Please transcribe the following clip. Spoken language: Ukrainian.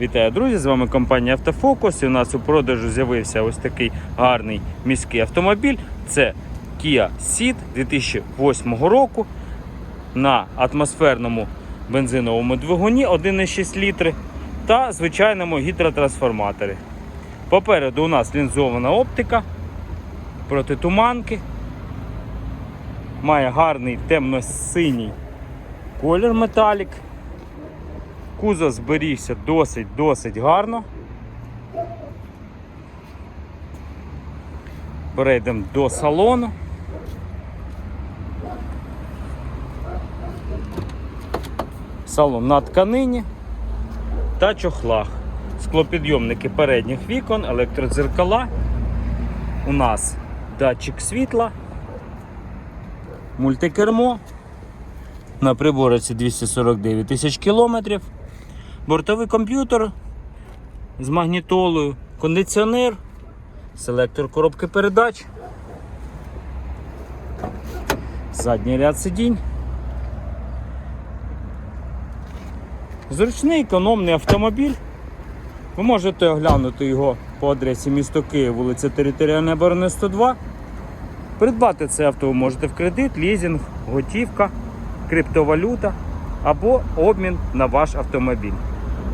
Вітаю, друзі! З вами компанія Автофокус. І у нас у продажу з'явився ось такий гарний міський автомобіль. Це Kia Ceed 2008 року на атмосферному бензиновому двигуні 1,6 літри та звичайному гідротрансформаторі. Попереду у нас лінзована оптика протитуманки. Має гарний темно-синій колір металік. Кузов зберігся досить-досить гарно. Перейдемо до салону. Салон на тканині та чохлах. Склопідйомники передніх вікон, електродзеркала. У нас датчик світла, мультикермо. На прибориці 249 тисяч кілометрів. Бортовий комп'ютер з магнітолою, кондиціонер, селектор коробки передач, задній ряд сидінь. Зручний економний автомобіль. Ви можете оглянути його по адресі місто Київ, вулиця Територіальної оборони 102. Придбати це авто ви можете в кредит, лізинг, готівка, криптовалюта або обмін на ваш автомобіль.